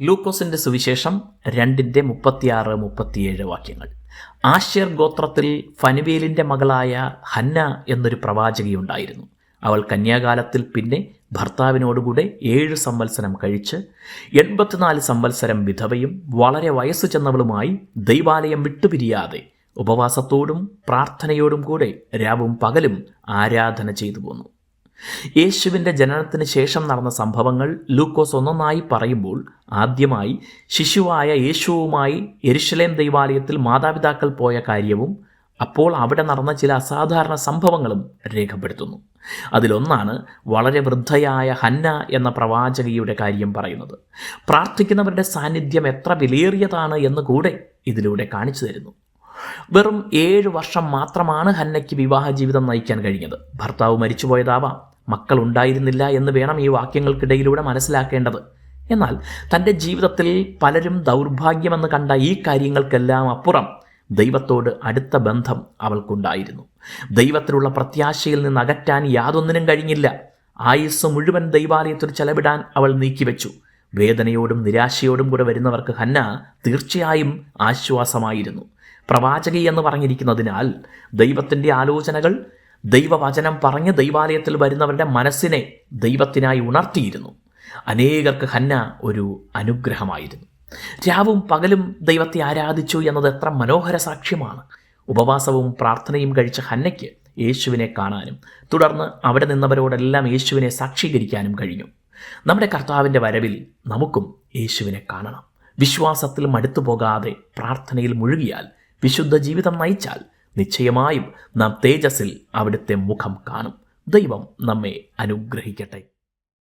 ലൂക്കോസിന്റെ സുവിശേഷം രണ്ടിന്റെ മുപ്പത്തിയാറ് മുപ്പത്തിയേഴ് വാക്യങ്ങൾ. ആശ്യർ ഗോത്രത്തിൽ ഫനുവേലിന്റെ മകളായ ഹന്ന എന്നൊരു പ്രവാചകിയുണ്ടായിരുന്നു. അവൾ കന്യാകാലത്തിൽ പിന്നെ ഭർത്താവിനോടുകൂടെ ഏഴ് സംവത്സരം കഴിച്ച് എൺപത്തിനാല് സംവത്സരം വിധവയും വളരെ വയസ്സു ചെന്നവളുമായി ദൈവാലയം വിട്ടുപിരിയാതെ ഉപവാസത്തോടും പ്രാർത്ഥനയോടും കൂടെ രാവും പകലും ആരാധന ചെയ്തു പോന്നു. യേശുവിന്റെ ജനനത്തിന് ശേഷം നടന്ന സംഭവങ്ങൾ ലൂക്കോസ് ഒന്നൊന്നായി പറയുമ്പോൾ ആദ്യമായി ശിശുവായ യേശുവുമായി എരുഷലേം ദൈവാലയത്തിൽ മാതാപിതാക്കൾ പോയ കാര്യവും അപ്പോൾ അവിടെ നടന്ന ചില അസാധാരണ സംഭവങ്ങളും രേഖപ്പെടുത്തുന്നു. അതിലൊന്നാണ് വളരെ വൃദ്ധയായ ഹന്ന എന്ന പ്രവാചകിയുടെ കാര്യം പറയുന്നത്. പ്രാർത്ഥിക്കുന്നവരുടെ സാന്നിധ്യം എത്ര വിലയേറിയതാണ് എന്ന് കൂടെ ഇതിലൂടെ കാണിച്ചു തരുന്നു. വെറും ഏഴ് വർഷം മാത്രമാണ് ഹന്നയ്ക്ക് വിവാഹ ജീവിതം നയിക്കാൻ കഴിഞ്ഞത്. ഭർത്താവ് മരിച്ചുപോയതാവാം. മക്കൾ ഉണ്ടായിരുന്നില്ല എന്ന് വേണം ഈ വാക്യങ്ങൾക്കിടയിലൂടെ മനസ്സിലാക്കേണ്ടത്. എന്നാൽ തന്റെ ജീവിതത്തിൽ പലരും ദൗർഭാഗ്യമെന്ന് കണ്ട ഈ കാര്യങ്ങൾക്കെല്ലാം അപ്പുറം ദൈവത്തോട് അടുത്ത ബന്ധം അവൾക്കുണ്ടായിരുന്നു. ദൈവത്തിലുള്ള പ്രത്യാശയിൽ നിന്ന് അകറ്റാൻ യാതൊന്നിനും കഴിഞ്ഞില്ല. ആയുസ് മുഴുവൻ ദൈവാലയത്തിൽ ചെലവിടാൻ അവൾ നീക്കിവെച്ചു. വേദനയോടും നിരാശയോടും കൂടെ വരുന്നവർക്ക് ഹന്ന തീർച്ചയായും ആശ്വാസമായിരുന്നു. പ്രവാചകി എന്ന് പറഞ്ഞിരിക്കുന്നതിനാൽ ദൈവത്തിന്റെ ആലോചനകൾ ദൈവവചനം പറഞ്ഞ് ദൈവാലയത്തിൽ വരുന്നവരുടെ മനസ്സിനെ ദൈവത്തിനായി ഉണർത്തിയിരുന്നു. അനേകർക്ക് ഹന്ന ഒരു അനുഗ്രഹമായിരുന്നു. രാവും പകലും ദൈവത്തെ ആരാധിച്ചു എന്നത് എത്ര മനോഹര സാക്ഷ്യമാണ്. ഉപവാസവും പ്രാർത്ഥനയും കഴിച്ച ഹന്നയ്ക്ക് യേശുവിനെ കാണാനും തുടർന്ന് അവിടെ നിന്നവരോടെല്ലാം യേശുവിനെ സാക്ഷീകരിക്കാനും കഴിഞ്ഞു. നമ്മുടെ കർത്താവിന്റെ വരവിൽ നമുക്കും യേശുവിനെ കാണണം. വിശ്വാസത്തിൽ മടുത്തു പോകാതെ പ്രാർത്ഥനയിൽ മുഴുകിയാൽ വിശുദ്ധ ജീവിതം നയിച്ചാൽ നിശ്ചയമായും നാം തേജസ്സിൽ അവിടുത്തെ മുഖം കാണും. ദൈവം നമ്മെ അനുഗ്രഹിക്കട്ടെ.